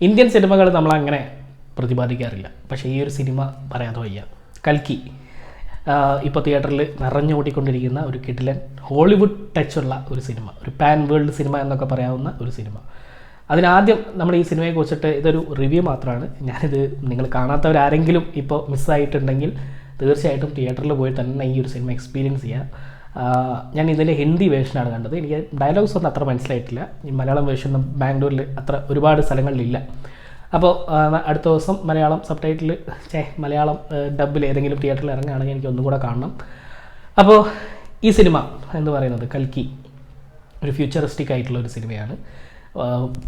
Indian സിനിമകൾ നമ്മളങ്ങനെ പ്രതിപാദിക്കാറില്ല. പക്ഷേ ഈ ഒരു സിനിമ പറയാതെ വയ്യ. കൽക്കി ഇപ്പോൾ തിയേറ്ററിൽ നിറഞ്ഞോടിക്കൊണ്ടിരിക്കുന്ന ഒരു കിടിലൻ ഹോളിവുഡ് ടച്ചുള്ള ഒരു സിനിമ ഒരു പാൻ വേൾഡ് സിനിമ എന്നൊക്കെ പറയാവുന്ന ഒരു സിനിമ. അതിനാദ്യം നമ്മൾ ഈ സിനിമയെ കുറിച്ചിട്ട് ഇതൊരു റിവ്യൂ മാത്രമാണ് ഞാനിത് നിങ്ങൾ കാണാത്തവരാരെങ്കിലും ഇപ്പോൾ മിസ്സായിട്ടുണ്ടെങ്കിൽ തീർച്ചയായിട്ടും തിയേറ്ററിൽ പോയി തന്നെ ഈ ഒരു സിനിമ എക്സ്പീരിയൻസ് ചെയ്യുക ഞാൻ ഇതിലെ ഹിന്ദി വേർഷനാണ് കണ്ടത്. എനിക്ക് ഡയലോഗ്സ് ഒന്നും അത്ര മനസ്സിലായിട്ടില്ല. ഈ മലയാളം വേർഷൻ ബാംഗ്ലൂരിൽ അത്ര ഒരുപാട് സ്ഥലങ്ങളിലില്ല. അപ്പോൾ അടുത്ത ദിവസം മലയാളം സബ് ടൈറ്റിൽ ചേ മലയാളം ഡബിൽ ഏതെങ്കിലും തിയേറ്ററിൽ ഇറങ്ങുകയാണെങ്കിൽ എനിക്ക് ഒന്നും കൂടെ കാണണം. അപ്പോൾ ഈ സിനിമ എന്ന് പറയുന്നത് കൽക്കി ഒരു ഫ്യൂച്ചറിസ്റ്റിക് ആയിട്ടുള്ള ഒരു സിനിമയാണ്.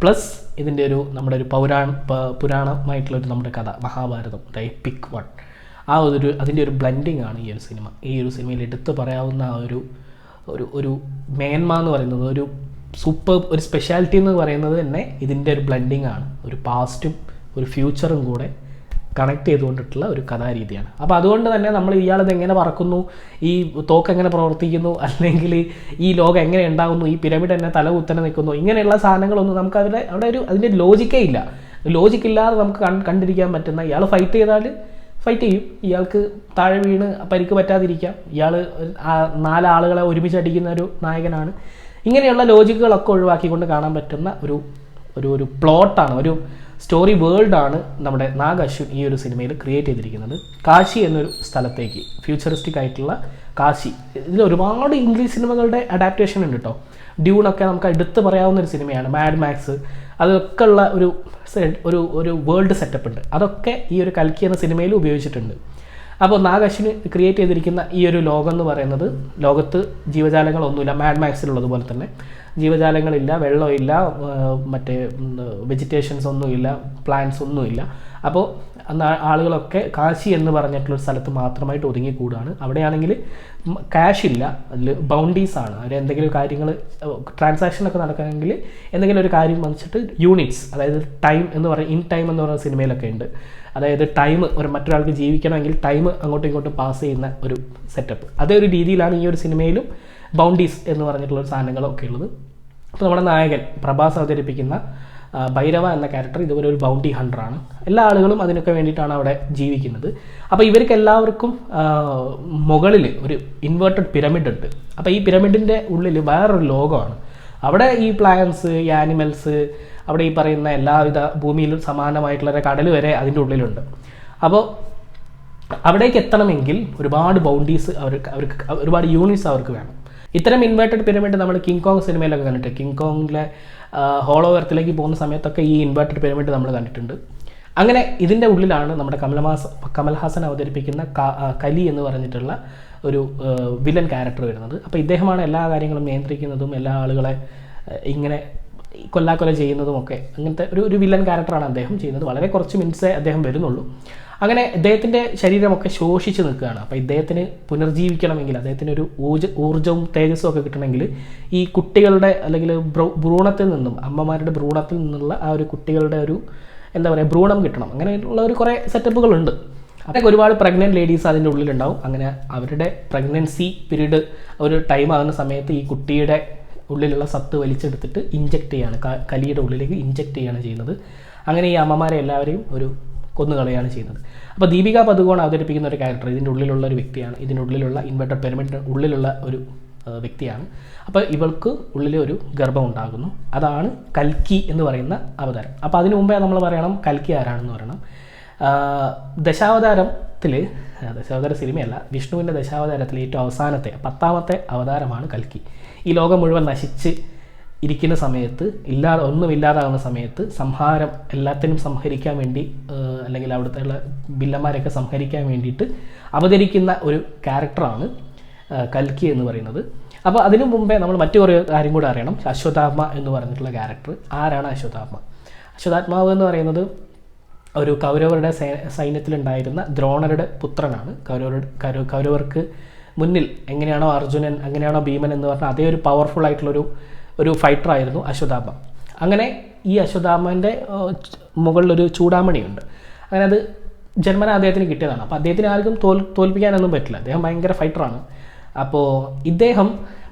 പ്ലസ് ഇതിന്റെ ഒരു നമ്മുടെ ഒരു പൗരാണ പുരാണമായിട്ടുള്ളൊരു പുരാണമായിട്ടുള്ള ഒരു നമ്മുടെ കഥ മഹാഭാരതം ദ എപ്പിക് വൺ ആ ഒരു അതിന്റെ ഒരു ബ്ലെൻഡിങ് ആണ് ഈ ഒരു സിനിമ ഈ ഒരു സിനിമയിൽ എടുത്തു പറയാവുന്ന ആ ഒരു ഒരു ഒരു മേന്മ എന്ന് പറയുന്നത് ഒരു സൂപ്പർ ഒരു സ്പെഷ്യാലിറ്റി എന്ന് പറയുന്നത് തന്നെ ഇതിന്റെ ഒരു ബ്ലെൻഡിങ് ആണ്. ഒരു പാസ്റ്റും ഒരു ഫ്യൂച്ചറും കൂടെ കണക്ട് ചെയ്തുകൊണ്ടിട്ടുള്ള ഒരു കഥാരീതിയാണ്. അപ്പോൾ അതുകൊണ്ട് തന്നെ നമ്മൾ ഇയാളത് എങ്ങനെ പറക്കുന്നു? ഈ തോക്ക് എങ്ങനെ പ്രവർത്തിക്കുന്നു? അല്ലെങ്കിൽ ഈ ലോകം എങ്ങനെ ഉണ്ടാകുന്നു ഈ പിരമിഡ് എന്നെ തല കുത്തനെ നിൽക്കുന്നു? ഇങ്ങനെയുള്ള സാധനങ്ങളൊന്നും നമുക്ക് അവിടെ അവിടെ ഒരു അതിന്റെ ലോജിക്കേ ഇല്ല. ലോജിക്കില്ലാതെ നമുക്ക് കണ്ടിരിക്കാൻ പറ്റുന്ന ഇയാൾ ഫൈറ്റ് ചെയ്താൽ ഫൈറ്റ് ചെയ്യും. ഇയാൾക്ക് താഴെ വീണ് പരിക്ക് പറ്റാതിരിക്കാം. ഇയാൾ നാലാളുകളെ ഒരുമിച്ച് അടിക്കുന്ന ഒരു നായകനാണ്. ഇങ്ങനെയുള്ള ലോജിക്കുകളൊക്കെ ഒഴിവാക്കിക്കൊണ്ട് കാണാൻ പറ്റുന്ന ഒരു ഒരു ഒരു പ്ലോട്ടാണ് ഒരു സ്റ്റോറി വേൾഡാണ് നമ്മുടെ നാഗ് അശ്വിൻ ഈ ഒരു സിനിമയിൽ ക്രിയേറ്റ് ചെയ്തിരിക്കുന്നത്. കാശി എന്നൊരു സ്ഥലത്തേക്ക് ഫ്യൂച്ചറിസ്റ്റിക് ആയിട്ടുള്ള കാശി. ഇതിൽ ഒരുപാട് ഇംഗ്ലീഷ് സിനിമകളുടെ അഡാപ്റ്റേഷൻ ഉണ്ട് കേട്ടോ ഡ്യൂണൊക്കെ നമുക്ക് എടുത്തു പറയാവുന്ന ഒരു സിനിമയാണ് മാഡ് മാക്സ് അതൊക്കെ ഉള്ള ഒരു ഒരു ഒരു വേൾഡ് സെറ്റപ്പ് ഉണ്ട്. അതൊക്കെ ഈ ഒരു കൽക്കി എന്ന സിനിമയിൽ ഉപയോഗിച്ചിട്ടുണ്ട്. അപ്പോൾ നാഗശ്വിന് ക്രിയേറ്റ് ചെയ്തിരിക്കുന്ന ഈ ഒരു ലോകം എന്ന് പറയുന്നത് ലോകത്ത് ജീവജാലങ്ങളൊന്നുമില്ല മാഡ് മാക്സിലുള്ളതുപോലെ തന്നെ. ജീവജാലങ്ങളില്ല വെള്ളമില്ല മറ്റേ വെജിറ്റേഷൻസ് ഒന്നുമില്ല പ്ലാന്റ്സ് ഒന്നുമില്ല. അപ്പോൾ അന്ന് ആളുകളൊക്കെ കാശി എന്ന് പറഞ്ഞിട്ടുള്ള സ്ഥലത്ത് മാത്രമായിട്ട് ഒതുങ്ങിക്കൂടാണ്. അവിടെയാണെങ്കിൽ ക്യാഷ് ഇല്ല. അതിൽ ബൗണ്ടീസ് ആണ്. അവർ എന്തെങ്കിലും കാര്യങ്ങൾ ട്രാൻസാക്ഷനൊക്കെ നടക്കണമെങ്കിൽ എന്തെങ്കിലും ഒരു കാര്യം വന്നിട്ട് യൂണിറ്റ്സ് അതായത് ടൈം എന്ന് പറയുന്ന ഇൻ ടൈം എന്ന് പറയുന്ന സിനിമയിലൊക്കെ ഉണ്ട്. അതായത് ടൈം ഒരു മറ്റൊരാൾക്ക് ജീവിക്കണമെങ്കിൽ ടൈം അങ്ങോട്ടും ഇങ്ങോട്ടും പാസ് ചെയ്യുന്ന ഒരു സെറ്റപ്പ് അതേ ഒരു രീതിയിലാണ് ഈ ഒരു സിനിമയിലും ബൗണ്ടീസ് എന്ന് പറഞ്ഞിട്ടുള്ള സാധനങ്ങളൊക്കെ ഉള്ളത്. അപ്പോൾ നമ്മുടെ നായകൻ പ്രഭാസ് അവതരിപ്പിക്കുന്ന ഭൈരവ എന്ന ക്യാരക്ടർ ഇതുപോലെ ഒരു ബൗണ്ടി ഹണ്ടറാണ് എല്ലാ ആളുകളും അതിനൊക്കെ വേണ്ടിയിട്ടാണ് അവിടെ ജീവിക്കുന്നത്. അപ്പോൾ ഇവർക്ക് എല്ലാവർക്കും മുകളിൽ ഒരു ഇൻവേർട്ടഡ് പിരമിഡ് ഉണ്ട്. അപ്പോൾ ഈ പിരമിഡിന്റെ ഉള്ളിൽ വേറൊരു ലോകമാണ്. അവിടെ ഈ പ്ലാൻസ് ഈ ആനിമൽസ് അവിടെ ഈ പറയുന്ന എല്ലാവിധ ഭൂമിയിലും സമാനമായിട്ടുള്ള കടൽ വരെ അതിന്റെ ഉള്ളിലുണ്ട്. അപ്പോൾ അവിടേക്ക് എത്തണമെങ്കിൽ ഒരുപാട് ബൗണ്ടീസ് അവർക്ക് അവർക്ക് ഒരുപാട് യൂണിറ്റ്സ് അവർക്ക് വേണം. ഇത്തരം ഇൻവേർട്ടഡ് പിരമിഡ് നമ്മൾ കിങ് കോങ് സിനിമയിലൊക്കെ കണ്ടിട്ട് കിങ് കോങ്ങിലെ ഹോളോ എർത്തിലേക്ക് പോകുന്ന സമയത്തൊക്കെ ഈ ഇൻവേർട്ടഡ് പിരമിഡ് നമ്മൾ കണ്ടിട്ടുണ്ട്. അങ്ങനെ ഇതിന്റെ ഉള്ളിലാണ് നമ്മുടെ കമൽഹാസ കമൽഹാസൻ അവതരിപ്പിക്കുന്ന കലി എന്ന് പറഞ്ഞിട്ടുള്ള ഒരു വില്ലൻ ക്യാരക്ടർ വരുന്നത്. അപ്പോൾ ഇദ്ദേഹമാണ് എല്ലാ കാര്യങ്ങളും നിയന്ത്രിക്കുന്നതും എല്ലാ ആളുകളെ ആ, കൊല്ലാക്കൊല ചെയ്യുന്നതുമൊക്കെ അങ്ങനത്തെ ഒരു ഒരു വില്ലൻ ക്യാരക്ടറാണ് അദ്ദേഹം ചെയ്യുന്നത്. വളരെ കുറച്ച് മിനിറ്റ്സേ അദ്ദേഹം വരുന്നുള്ളൂ. അങ്ങനെ ഇദ്ദേഹത്തിന്റെ ശരീരമൊക്കെ ശോഷിച്ച് നിൽക്കുകയാണ്. അപ്പോൾ ഇദ്ദേഹത്തിന് പുനർജീവിക്കണമെങ്കിൽ അദ്ദേഹത്തിന് ഒരു ഊർജ ഊർജവും തേജസ്സും ഒക്കെ കിട്ടണമെങ്കിൽ ഈ കുട്ടികളുടെ അല്ലെങ്കിൽ ഭ്രൂ- ഭ്രൂണത്തിൽ നിന്നും അമ്മമാരുടെ ഭ്രൂണത്തിൽ നിന്നുള്ള ആ ഒരു കുട്ടികളുടെ ഒരു എന്താ പറയുക ഭ്രൂണം കിട്ടണം. അങ്ങനെയുള്ള ഒരു കുറേ സെറ്റപ്പുകളുണ്ട് അതൊക്കെ ഒരുപാട് പ്രഗ്നന്റ് ലേഡീസ് അതിന്റെ ഉള്ളിലുണ്ടാവും. അങ്ങനെ അവരുടെ പ്രഗ്നൻസി പീരീഡ് ഒരു ടൈം ആകുന്ന സമയത്ത് ഈ കുട്ടിയുടെ ഉള്ളിലുള്ള സത്ത് വലിച്ചെടുത്തിട്ട് ഇഞ്ചെക്ട് ചെയ്യാണ് കലിയുടെ ഉള്ളിലേക്ക് ഇഞ്ചെക്ട് ചെയ്യാണ് ചെയ്യുന്നത്. അങ്ങനെ ഈ അമ്മമാരെ എല്ലാവരെയും ഒരു കൊന്നുകളയാണ് ചെയ്യുന്നത്. അപ്പോൾ ദീപിക പതുകോൺ അവതരിപ്പിക്കുന്ന ഒരു ക്യാരക്ടർ ഇതിന്റെ ഉള്ളിലുള്ള ഒരു വ്യക്തിയാണ്. ഇതിന്റെ ഉള്ളിലുള്ള ഇൻവെർട്ടർ പിരമിഡിന്റെ ഉള്ളിലുള്ള ഒരു വ്യക്തിയാണ്. അപ്പോൾ ഇവൾക്ക് ഉള്ളിൽ ഒരു ഗർഭം ഉണ്ടാകുന്നു. അതാണ് കൽക്കി എന്ന് പറയുന്ന അവതാരം. അപ്പോൾ അതിനു മുമ്പേ നമ്മൾ പറയണം കൽക്കി ആരാണെന്ന് പറയണം. ദശാവതാരത്തിൽ ദശാവതാര സിനിമയല്ല വിഷ്ണുവിന്റെ ദശാവതാരത്തിലെ ഏറ്റവും അവസാനത്തെ പത്താമത്തെ അവതാരമാണ് കൽക്കി. ഈ ലോകം മുഴുവൻ നശിച്ച് ഇരിക്കുന്ന സമയത്ത് ഇല്ലാതെ ഒന്നുമില്ലാതാകുന്ന സമയത്ത് സംഹാരം എല്ലാത്തിനും സംഹരിക്കാൻ വേണ്ടി അല്ലെങ്കിൽ അവിടുത്തെ ഉള്ള ബില്ലന്മാരെയൊക്കെ സംഹരിക്കാൻ വേണ്ടിയിട്ട് അവതരിക്കുന്ന ഒരു ക്യാരക്ടറാണ് കൽക്കി എന്ന് പറയുന്നത്. അപ്പോൾ അതിനു മുമ്പേ നമ്മൾ മറ്റു കുറേ കാര്യം കൂടെ അറിയണം. അശ്വതാത്മ എന്ന് പറഞ്ഞിട്ടുള്ള ക്യാരക്ടർ. ആരാണ് അശ്വതാത്മ അശ്വതാത്മാവ് എന്ന് പറയുന്നത് ഒരു കൗരവരുടെ സൈന്യത്തിലുണ്ടായിരുന്ന ദ്രോണരുടെ പുത്രനാണ്. കൗരവരുടെ കൗരവർക്ക് മുന്നിൽ എങ്ങനെയാണോ അർജുനൻ എങ്ങനെയാണോ ഭീമൻ എന്ന് പറഞ്ഞാൽ അതേ ഒരു പവർഫുൾ ആയിട്ടുള്ളൊരു ഒരു ഫൈറ്റർ ആയിരുന്നു അശ്വതാമ അങ്ങനെ ഈ അശ്വതാമന്റെ മുകളിലൊരു ചൂടാമണിയുണ്ട്. അങ്ങനെ അത് ജന്മന അദ്ദേഹത്തിന് കിട്ടിയതാണ്. അപ്പോൾ അദ്ദേഹത്തിന് ആർക്കും തോൽ തോൽപ്പിക്കാനൊന്നും പറ്റില്ല. അദ്ദേഹം ഭയങ്കര ഫൈറ്ററാണ് അപ്പോൾ ഇദ്ദേഹം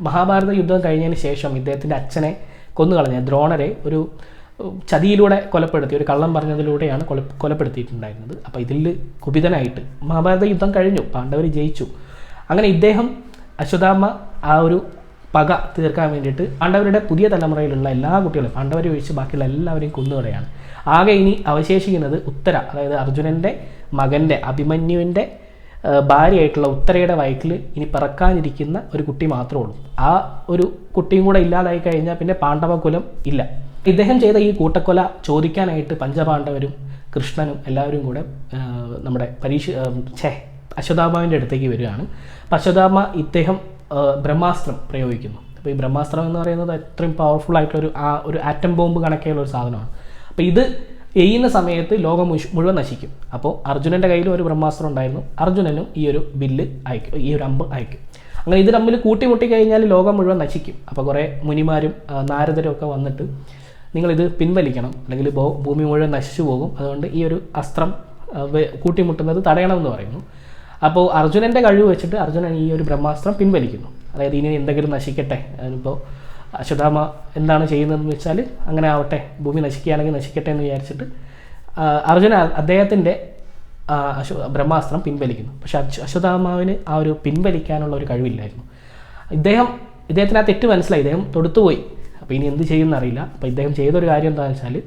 മഹാഭാരത യുദ്ധം കഴിഞ്ഞതിന് ശേഷം ഇദ്ദേഹത്തിന്റെ അച്ഛനെ കൊന്നുകളഞ്ഞ ദ്രോണരെ ഒരു ചതിയിലൂടെ കൊലപ്പെടുത്തി ഒരു കള്ളം പറഞ്ഞതിലൂടെയാണ് കൊല കൊലപ്പെടുത്തിയിട്ടുണ്ടായിരുന്നത്. അപ്പോൾ ഇതിൽ കുപിതനായിട്ട് മഹാഭാരത യുദ്ധം കഴിഞ്ഞു. പാണ്ഡവർ ജയിച്ചു. അങ്ങനെ ഇദ്ദേഹം അശ്വതാമ ആ ഒരു പക തീർക്കാൻ വേണ്ടിയിട്ട് പാണ്ഡവരുടെ പുതിയ തലമുറയിലുള്ള എല്ലാ കുട്ടികളും പാണ്ഡവരെ ഒഴിച്ച് ബാക്കിയുള്ള എല്ലാവരെയും കുന്നുകളെയാണ്. ആകെ ഇനി അവശേഷിക്കുന്നത് ഉത്തര അതായത് അർജുനന്റെ മകന്റെ അഭിമന്യുവിന്റെ ഭാര്യയായിട്ടുള്ള ഉത്തരയുടെ വയറ്റിൽ ഇനി പിറക്കാനിരിക്കുന്ന ഒരു കുട്ടി മാത്രമേ ഉള്ളൂ. ആ ഒരു കുട്ടിയും കൂടെ ഇല്ലാതായി കഴിഞ്ഞാൽ പിന്നെ പാണ്ഡവകുലം ഇല്ല. ഇദ്ദേഹം ചെയ്ത ഈ കൂട്ടക്കൊല ചോദിക്കാനായിട്ട് പഞ്ചപാണ്ഡവരും കൃഷ്ണനും എല്ലാവരും കൂടെ നമ്മുടെ പരീക്ഷ ഛേ അശ്വതാമാവിന്റെ അടുത്തേക്ക് വരികയാണ്. അപ്പോൾ അശ്വതാമ ഇദ്ദേഹം ബ്രഹ്മാസ്ത്രം പ്രയോഗിക്കുന്നു. അപ്പോൾ ഈ ബ്രഹ്മാസ്ത്രം എന്ന് പറയുന്നത് അത്രയും പവർഫുൾ ആയിട്ടുള്ള ഒരു ആ ഒരു ആറ്റം ബോംബ് കണക്കെയുള്ള ഒരു സാധനമാണ്. അപ്പോൾ ഇത് എയ്യുന്ന സമയത്ത് ലോകം മുഴുവൻ നശിക്കും. അപ്പോൾ അർജുനന്റെ കയ്യിലും ഒരു ബ്രഹ്മാസ്ത്രം ഉണ്ടായിരുന്നു. അർജുനനും ഈ ഒരു ബില്ല് അയക്കും ഈ ഒരു അമ്പ് അയക്കും. അങ്ങനെ ഇത് തമ്മിൽ കൂട്ടിമുട്ടി കഴിഞ്ഞാൽ ലോകം മുഴുവൻ നശിക്കും. അപ്പോൾ കുറേ മുനിമാരും നാരദരും ഒക്കെ വന്നിട്ട് നിങ്ങളിത് പിൻവലിക്കണം. അല്ലെങ്കിൽ ഭൂമി മുഴുവൻ നശിച്ചു പോകും. അതുകൊണ്ട് ഈ ഒരു അസ്ത്രം കൂട്ടിമുട്ടുന്നത് തടയണമെന്ന് പറയുന്നു. അപ്പോൾ അർജുനന്റെ കഴിവ് വെച്ചിട്ട് അർജുനൻ ഈ ഒരു ബ്രഹ്മാസ്ത്രം പിൻവലിക്കുന്നു. അതായത് ഇനി എന്തെങ്കിലും നശിക്കട്ടെ? അതിനിപ്പോൾ അശ്വതാമ എന്താണ് ചെയ്യുന്നതെന്ന് വെച്ചാൽ അങ്ങനെ ആവട്ടെ ഭൂമി നശിക്കുകയാണെങ്കിൽ നശിക്കട്ടെ എന്ന് വിചാരിച്ചിട്ട് അർജുന അദ്ദേഹത്തിന്റെ അശ്വ ബ്രഹ്മാസ്ത്രം പിൻവലിക്കുന്നു. പക്ഷേ അശ്വ- അശ്വതാമാവിന് ആ ഒരു പിൻവലിക്കാനുള്ള ഒരു കഴിവില്ലായിരുന്നു. ഇദ്ദേഹം ഇദ്ദേഹത്തിന് ആ തെറ്റ് മനസ്സിലായി. ഇദ്ദേഹം തൊടുത്തുപോയി. അപ്പോൾ ഇനി എന്ത് ചെയ്യുമെന്ന് അറിയില്ല. അപ്പോൾ ഇദ്ദേഹം ചെയ്തൊരു കാര്യം എന്താണെന്ന് വെച്ചാൽ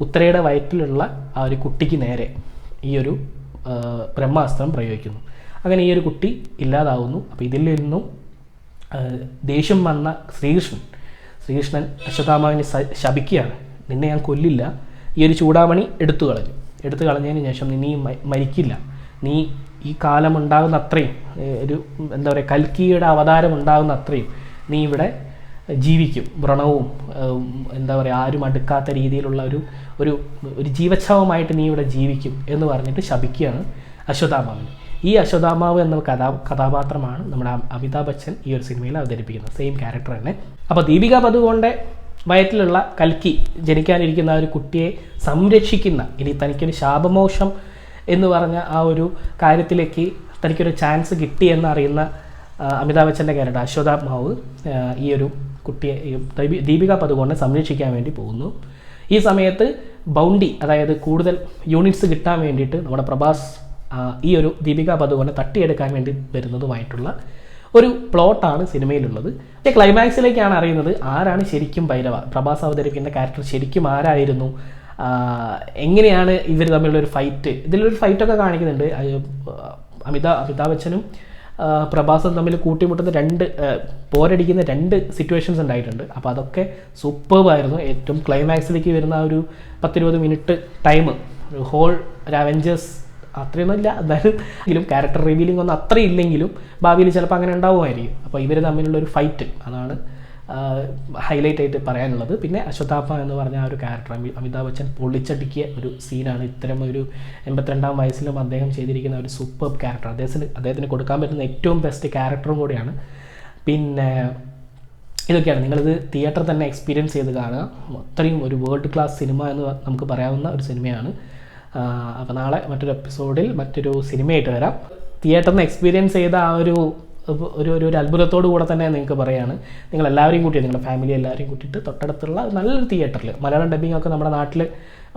ഉത്തരയുടെ വയറ്റിലുള്ള ആ ഒരു കുട്ടിക്ക് നേരെ ഈ ഒരു ബ്രഹ്മാസ്ത്രം പ്രയോഗിക്കുന്നു. അങ്ങനെ ഈ ഒരു കുട്ടി ഇല്ലാതാവുന്നു. അപ്പോൾ ഇതിൽ നിന്നും ദേഷ്യം വന്ന ശ്രീകൃഷ്ണൻ ശ്രീകൃഷ്ണൻ അശ്വത്ഥാമാവിനെ ശപിക്കുകയാണ്. നിന്നെ ഞാൻ കൊല്ലില്ല. ഈ ഒരു ചൂടാമണി എടുത്തു കളഞ്ഞു. എടുത്തു കളഞ്ഞതിന് ശേഷം നീ മരിക്കില്ല. നീ ഈ കാലം ഉണ്ടാകുന്ന അത്രയും ഒരു എന്താ പറയുക കൽക്കിയുടെ അവതാരം ഉണ്ടാകുന്ന അത്രയും നീ ഇവിടെ ജീവിക്കും. വ്രണവും എന്താ പറയുക ആരും അടുക്കാത്ത രീതിയിലുള്ള ഒരു ഒരു ഒരു ജീവച്ഛവമായിട്ട് നീ ഇവിടെ ജീവിക്കും എന്ന് പറഞ്ഞിട്ട് ശപിക്കുകയാണ് അശ്വതാമാവിന്. ഈ അശ്വതാമാവ് എന്ന കഥാ കഥാപാത്രമാണ് നമ്മുടെ അമിതാഭ് ബച്ചൻ ഈ ഒരു സിനിമയിൽ അവതരിപ്പിക്കുന്നത്. സെയിം ക്യാരക്ടർ തന്നെ. അപ്പോൾ ദീപിക പതുകൊണ്ട് വയറ്റിലുള്ള കൽക്കി ജനിക്കാനിരിക്കുന്ന ആ ഒരു കുട്ടിയെ സംരക്ഷിക്കുന്ന ഇനി തനിക്കൊരു ശാപമോഷം എന്ന് പറഞ്ഞ ആ ഒരു കാര്യത്തിലേക്ക് തനിക്കൊരു ചാൻസ് കിട്ടി എന്നറിയുന്ന അമിതാഭ് ബച്ചന്റെ ക്യാരക്ടർ അശ്വതാമാവ് ഈ ഒരു കുട്ടിയെ ദീപിക പതുകോണിനെ സംരക്ഷിക്കാൻ വേണ്ടി പോകുന്നു. ഈ സമയത്ത് ബൗണ്ടി അതായത് കൂടുതൽ യൂണിറ്റ്സ് കിട്ടാൻ വേണ്ടിയിട്ട് നമ്മുടെ പ്രഭാസ് ഈ ഒരു ദീപിക പതുകോണിനെ തട്ടിയെടുക്കാൻ വേണ്ടി വരുന്നതുമായിട്ടുള്ള ഒരു പ്ലോട്ടാണ് സിനിമയിലുള്ളത്. പക്ഷേ ക്ലൈമാക്സിലേക്കാണ് അറിയുന്നത് ആരാണ് ശരിക്കും ഭൈരവ. പ്രഭാസ് അവതരിപ്പിക്കുന്ന ക്യാരക്ടർ ശരിക്കും ആരായിരുന്നു? എങ്ങനെയാണ് ഇവർ തമ്മിലുള്ള ഒരു ഫൈറ്റ്? ഇതിലൊരു ഫൈറ്റൊക്കെ കാണിക്കുന്നുണ്ട്. അമിതാ അമിതാഭ് ബച്ചനും പ്രഭാസും തമ്മിൽ കൂട്ടിമുട്ടുന്ന രണ്ട് പോരടിക്കുന്ന രണ്ട് സിറ്റുവേഷൻസ് ഉണ്ടായിട്ടുണ്ട്. അപ്പോൾ അതൊക്കെ സൂപ്പർബായിരുന്നു ഏറ്റവും ക്ലൈമാക്സിലേക്ക് വരുന്ന ആ ഒരു പത്തിരുപത് മിനിറ്റ് ടൈം ഹോൾ അവഞ്ചേഴ്സ് അത്രയൊന്നും ഇല്ല എന്തായാലും ക്യാരക്ടർ റിവീലിംഗ് ഒന്നും അത്രയില്ലെങ്കിലും ഭാവിയിൽ ചിലപ്പോൾ അങ്ങനെ ഉണ്ടാവുമായിരിക്കും. അപ്പോൾ ഇവർ തമ്മിലുള്ള ഒരു ഫൈറ്റ് അതാണ് ഹൈലൈറ്റ് ആയിട്ട് പറയാനുള്ളത്. പിന്നെ അശ്വതാപ്പ എന്ന് പറഞ്ഞ ആ ഒരു ക്യാരക്ടർ അമിതാഭ് ബച്ചൻ പൊളിച്ചടുക്കിയ ഒരു സീനാണ് ഇത്തരം ഒരു എൺപത്തിരണ്ടാം വയസ്സിലും അദ്ദേഹം ചെയ്തിരിക്കുന്ന ഒരു സൂപ്പർ ക്യാരക്ടർ അദ്ദേഹത്തിന് അദ്ദേഹത്തിന് കൊടുക്കാൻ പറ്റുന്ന ഏറ്റവും ബെസ്റ്റ് ക്യാരക്ടറും കൂടിയാണ്. പിന്നെ ഇതൊക്കെയാണ്. നിങ്ങളിത് തിയേറ്റർ തന്നെ എക്സ്പീരിയൻസ് ചെയ്ത് കാണുക. അത്രയും ഒരു വേൾഡ് ക്ലാസ് സിനിമ എന്ന് നമുക്ക് പറയാവുന്ന ഒരു സിനിമയാണ് അപ്പോൾ നാളെ മറ്റൊരു എപ്പിസോഡിൽ മറ്റൊരു സിനിമയായിട്ട് വരാം. തിയേറ്ററിന് എക്സ്പീരിയൻസ് ചെയ്ത ആ ഒരു ഒരു ഒരു ഒരു അത്ഭുതത്തോടു കൂടെ തന്നെ നിങ്ങൾക്ക് പറയാണ്. നിങ്ങൾ എല്ലാവരെയും കൂട്ടി നിങ്ങളുടെ ഫാമിലി എല്ലാവരെയും കൂട്ടിയിട്ട് തൊട്ടടുത്തുള്ള നല്ലൊരു തിയേറ്ററിൽ മലയാളം ഡബിംഗ് ഒക്കെ നമ്മുടെ നാട്ടിൽ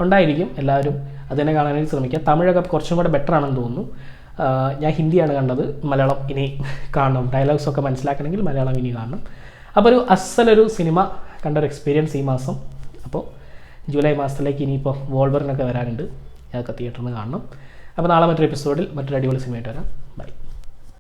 ഉണ്ടായിരിക്കും. എല്ലാവരും അതിനെ കാണാനായി കാണാനായിട്ട് ശ്രമിക്കുക തമിഴൊക്കെ കുറച്ചും കൂടെ ബെറ്റർ ആണെന്ന് തോന്നുന്നു. ഞാൻ ഹിന്ദിയാണ് കണ്ടത്. മലയാളം ഇനി കാണണം. ഡയലോഗ്സ് ഒക്കെ മനസ്സിലാക്കണമെങ്കിൽ മലയാളം ഇനി കാണണം. അപ്പോൾ ഒരു അസലൊരു സിനിമ കണ്ട ഒരു എക്സ്പീരിയൻസ് ഈ മാസം. അപ്പോൾ ജൂലൈ മാസത്തിലേക്ക് ഇനിയിപ്പോൾ വോൾവറിനൊക്കെ വരാനുണ്ട്. അതൊക്കെ തിയേറ്ററിൽ കാണണം. അപ്പോൾ നാളെ മറ്റൊരു എപ്പിസോഡിൽ മറ്റൊരു അടിപൊളി സിനിമയായിട്ട് വരാം.